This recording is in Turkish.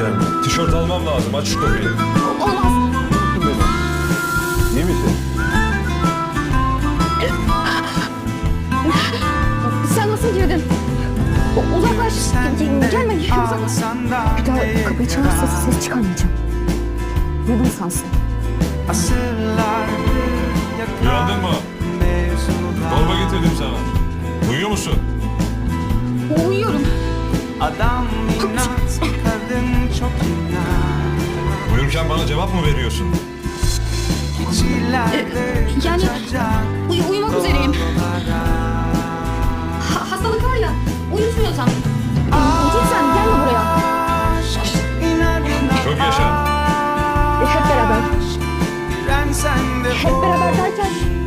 gelme. Tişört almam lazım. Aç şu kapıyı. Olmaz. İyi misin? Sen nasıl girdin? U- Uzaklaş. Ge- Gelme. Uzaklaş. Bir daha kapıyı çalarsa ses çıkarmayacağım. Duydum sansın. Uyandın mı? Torba getirdim sana. Uyuyor musun? Uyuyorum. Adam Buyurken bana cevap mı veriyorsun? Ee, yani uy uyumak üzereyim. Ha hastalık var ya, uyutmuyorsam. Necil sen gelme buraya. Çok yaşa. Hep beraber. Hep beraber derken...